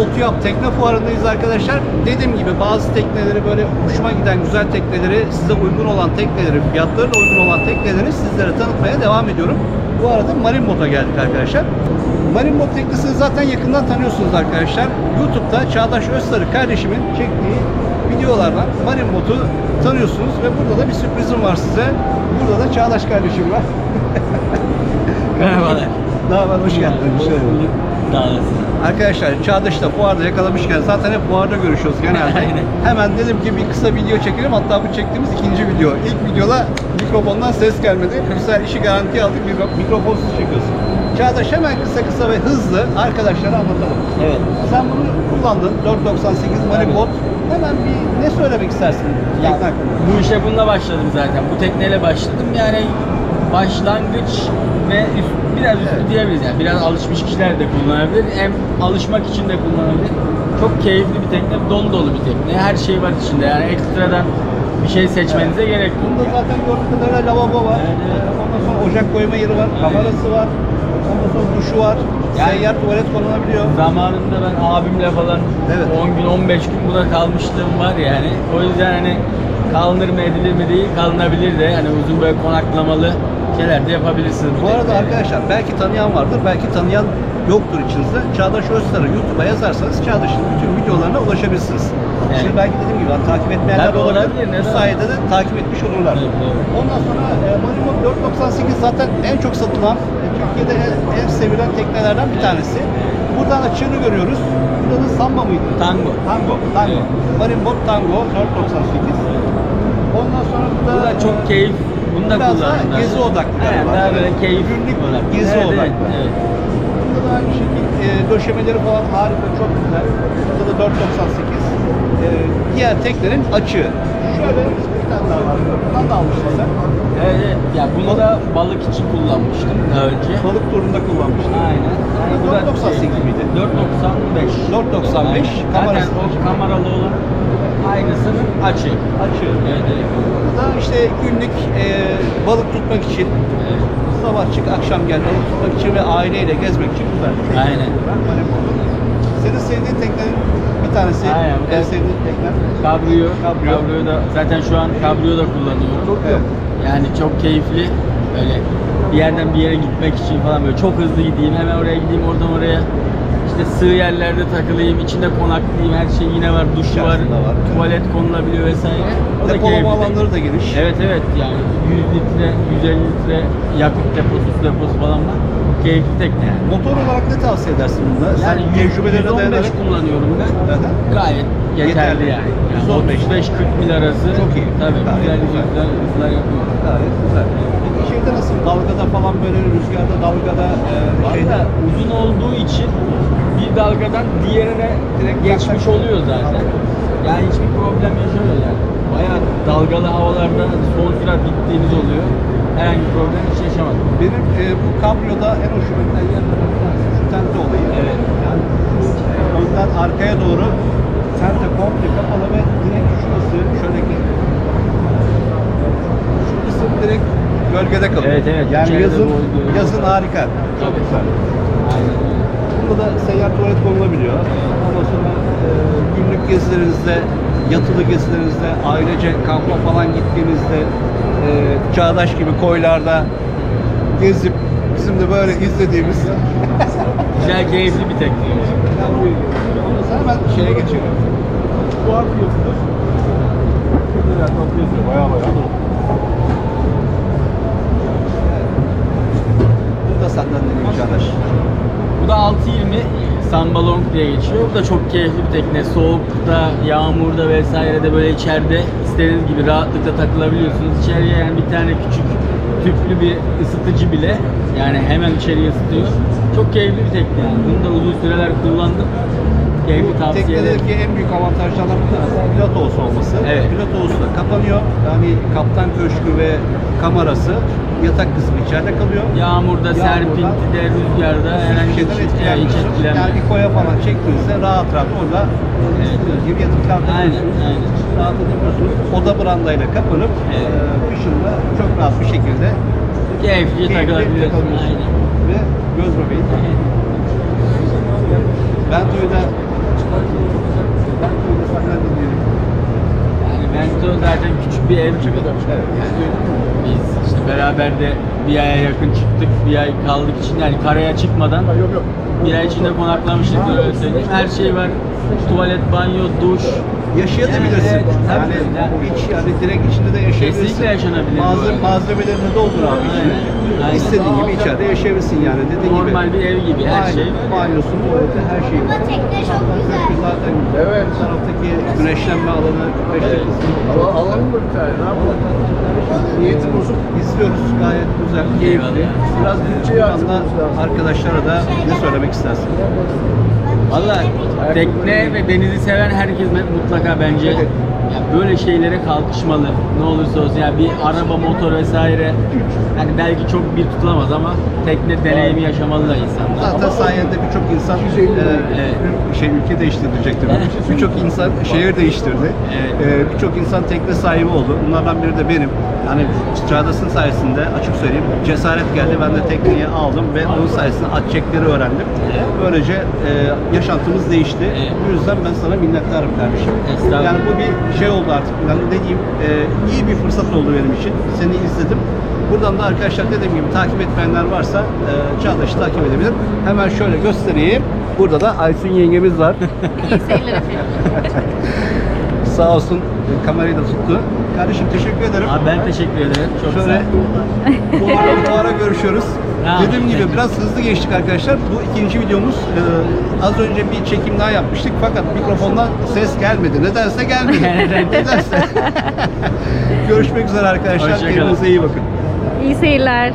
Multiyap Tekne Fuarı'ndayız arkadaşlar. Dediğim gibi bazı tekneleri böyle hoşuma giden güzel tekneleri, size uygun olan tekneleri, fiyatlarına uygun olan tekneleri sizlere tanıtmaya devam ediyorum. Bu arada Marine Boat'a geldik arkadaşlar. Marine Boat teknesini zaten yakından tanıyorsunuz arkadaşlar. YouTube'da Çağdaş Özsarı kardeşimin çektiği videolardan Marine Boat'u tanıyorsunuz ve burada da bir sürprizim var size. Burada da Çağdaş kardeşim var. Merhabalar. Ne haber? Hoş geldin. Şöyle. Sağ olasın. Arkadaşlar Çağdaş'ta fuarda yakalamışken zaten hep fuarda görüşüyoruz genelde. Hemen dedim ki bir kısa video çekelim. Hatta bu çektiğimiz ikinci video. İlk videoda mikrofondan ses gelmedi. Sefer işi garantiye aldık. Mikro- Mikrofonsuz çekiyorsun. Çağdaş hemen kısa kısa ve hızlı arkadaşlara anlatalım. Evet. Sen bunu kullandın. 498 Maribot. Hemen bir ne söylemek istersin? Ya, tekne hakkında? bu işe bununla başladım zaten. Bu tekneyle başladım. Yani başlangıç ve üst, biraz üstü Evet. diyebiliriz. Yani biraz alışmış kişiler de kullanabilir. Hem alışmak için de kullanabilir. Çok keyifli bir tekne, dolu dolu bir tekne. Her şey var içinde. Yani ekstradan bir şey seçmenize gerek yok. Bunda zaten gördüğüm kadarıyla lavabo var. Evet, evet. Ee, Ondan sonra ocak koyma yeri var. Kamerası var. Ondan sonra duşu var. Yani- Seyyar tuvalet kullanabiliyor. Zamanında ben abimle falan Evet. 10 gün 15 gün buna kalmışlığım var yani. O yüzden hani kalınır mı edilir mi değil kalınabilir de hani uzun böyle konaklamalı şeyler de yapabilirsiniz. Bu arada tekneyle. arkadaşlar belki tanıyan vardır, belki tanıyan yoktur içinizde. Çağdaş Öztar'ı YouTube'a yazarsanız Çağdaş'ın bütün videolarına ulaşabilirsiniz. Evet. Şimdi belki dediğim gibi hani takip etmeyenler Tabii olabilir. olabilir, Bu sayede de takip etmiş olurlar. Evet, evet. Ondan sonra e, Marimot 498 zaten en çok satılan, e, Türkiye'de en, en sevilen teknelerden bir tanesi. Buradan açığını görüyoruz. Burada da Samba mıydı? Tango. Tango. Tango. Evet. Marimot Tango 498. Ondan sonra burada Bu da çok keyif. Bunu da Biraz daha kullandım. gezi odaklı Evet, galiba. daha böyle keyif Günlük odaklı. gezi evet, odaklı. Evet, evet. Burada da aynı şekilde e, döşemeleri falan harika, çok güzel. Burada da 498. E, diğer teklerin açığı. Şöyle bir tane daha var. Bundan da almıştın sen. Evet, evet. Ya bunu da balık için kullanmıştım daha önce. Balık turunda kullanmıştın. Aynen. Yani bu da 498 miydi? 495. 495, Zaten kamerası o kameralı olan aynısının açık. Açığı. Evet, evet. Da işte günlük e, balık tutmak için evet. sabah çık akşam gel balık tutmak için ve aileyle gezmek için güzel. tekne. Aynen. Senin sevdiğin teknenin bir tanesi. Aynen, bu En sevdiğin teknen. Cabrio, Cabrio. Cabrio da zaten şu an Cabrio da kullanıyorum. Çok iyi. Yani çok keyifli. Böyle bir yerden bir yere gitmek için falan böyle çok hızlı gideyim, hemen oraya gideyim, oradan oraya. İşte sığ yerlerde takılayım, içinde konaklayayım, her şey yine var, duşu var, var. tuvalet konulabiliyor vesaire. O Depolama alanları da geniş. Evet evet yani 100 litre, 150 litre yakıt deposu, su deposu falan var. Keyifli tekne yani. Motor olarak ne tavsiye edersin bunda? Sen Yani tecrübelerine 115 dayanarak kullanıyorum ben. Hı. Gayet yeterli, Yeterli. yani. yani 115. 35-40 mil arası. Çok iyi. Tabii Gayet güzel güzel. güzel hızlar yapıyor. gayet güzel. Dalgada falan böyle rüzgarda, dalgada e, şeyde Valla uzun olduğu için bir dalgadan diğerine Direkt geçmiş oluyor zaten. Yani hiçbir problem yaşamıyor yani. Bayağı dalgalı havalarda son sürat gittiğiniz oluyor. Herhangi bir problem hiç yaşamadım. benim e, bu kabriyoda en hoşuma giden yerlerden bir şu tente olayı. Evet. Yani e, önden arkaya doğru tente komple kapalı ve direkt şurası şöyle şu kısım direkt gölgede kalıyor. Evet, evet. Yani yazın, yazın harika. Çok Tabii. güzel. Aynen. Burada da seyyar tuvalet konulabiliyor. Ondan sonra e, günlük gezilerinizde, yatılı gezilerinizde, ailece kampa falan gittiğinizde e, çağdaş gibi koylarda gezip bizim de böyle izlediğimiz Güzel keyifli bir tekne. Ondan sonra hemen şeye geçiyorum. Bu harf yazıdır. Burada yani tatlı yazıyor baya baya. Bu da senden deneyim Çağdaş. Bu da 620 Sambalong diye geçiyor. Bu da çok keyifli bir tekne. Soğukta, yağmurda vesairede böyle içeride istediğiniz gibi rahatlıkla takılabiliyorsunuz. İçeriye yani bir tane küçük tüplü bir ısıtıcı bile yani hemen içeriye ısıtıyor. Çok keyifli bir tekne yani. Bunu da uzun süreler kullandım. Keyifli Bu tavsiye ederim. teknedeki en büyük avantajlardan bir tanesi pilot olsa olması. Evet. Pilot olsa kapanıyor. Yani kaptan köşkü ve kamerası yatak kısmı içeride kalıyor. Yağmurda, Yağmurda, serpintide, rüzgarda herhangi bir şeyden şey hiç etkilenmiyor. Yani bir koya falan çektiğinizde rahat rahat orada istediğiniz gibi yatıp Aynen, aynen. Rahat edebiliyorsunuz. Oda brandayla kapanıp Evet. e, kışında çok rahat bir şekilde Keyifli keyifli takılabiliyorsun. takılabiliyorsunuz. Aynen. Ve göz bebeği. Senden dinleyelim. Yani Vento zaten küçük bir ev gibi. Yani biz işte beraber de bir aya yakın çıktık, bir ay kaldık için yani karaya çıkmadan Yok yok. bir ay içinde konaklamıştık öyle söyleyeyim. Her şey var. Tuvalet, banyo, duş. Yaşayabilirsin. Evet, tabii. yani Yani- hiç yani direkt içinde de yaşayabilirsin. Kesinlikle yaşanabilir bu arada. malzemelerini doldur abi içine. Aynen. Aynen. İstediğin gibi içeride yaşayabilirsin yani dediğin gibi. Normal bir ev gibi her Aynen. şey. Banyosu, tuvaleti, her şey. Ama tekne çok güzel. Zaten Evet. bu taraftaki güneşlenme alanı, güneşte Evet. Al, alalım mı bir tane? Ne yapalım? Niyetim bozuk. izliyoruz. Gayet güzel, keyifli. Biraz Bütçe bu anda yansıtmamız lazım. arkadaşlara da ne söylemek istersin? Valla tekne ve denizi seven herkes mutlaka bence ya böyle şeylere kalkışmalı. Ne olursa olsun yani bir araba, motor vesaire yani belki çok bir tutulamaz ama tekne deneyimi yaşamalı da insanlar. Zaten sayende birçok insan e, Evet. şey ülke değiştirecektir. birçok insan şehir değiştirdi. Evet. E, birçok insan tekne sahibi oldu. Bunlardan biri de benim. Yani Çağdaş'ın sayesinde açık söyleyeyim cesaret geldi. Ben de tekneyi aldım ve onun sayesinde at çekleri öğrendim. Böylece e, yaşantımız değişti. Bu yüzden ben sana minnettarım. Estağfurullah. Yani bu bir şey oldu artık. Yani ne diyeyim e, iyi bir fırsat oldu benim için. Seni izledim. Buradan da arkadaşlar dediğim gibi takip etmeyenler varsa e, Çağdaş'ı takip edebilir. Hemen şöyle göstereyim. Burada da Aysun yengemiz var. İyi seyirler efendim. Sağ olsun e, kamerayı da tuttu. Kardeşim teşekkür ederim. Abi ben teşekkür ederim. Çok Şöyle ol. bu ara görüşüyoruz. Tamam. Dediğim gibi biraz hızlı geçtik arkadaşlar. Bu ikinci videomuz. Ee, az önce bir çekim daha yapmıştık fakat mikrofondan ses gelmedi. Nedense gelmedi. Neden? Nedense. Görüşmek üzere arkadaşlar. Hoşça kalın. Kendinize iyi bakın. İyi seyirler.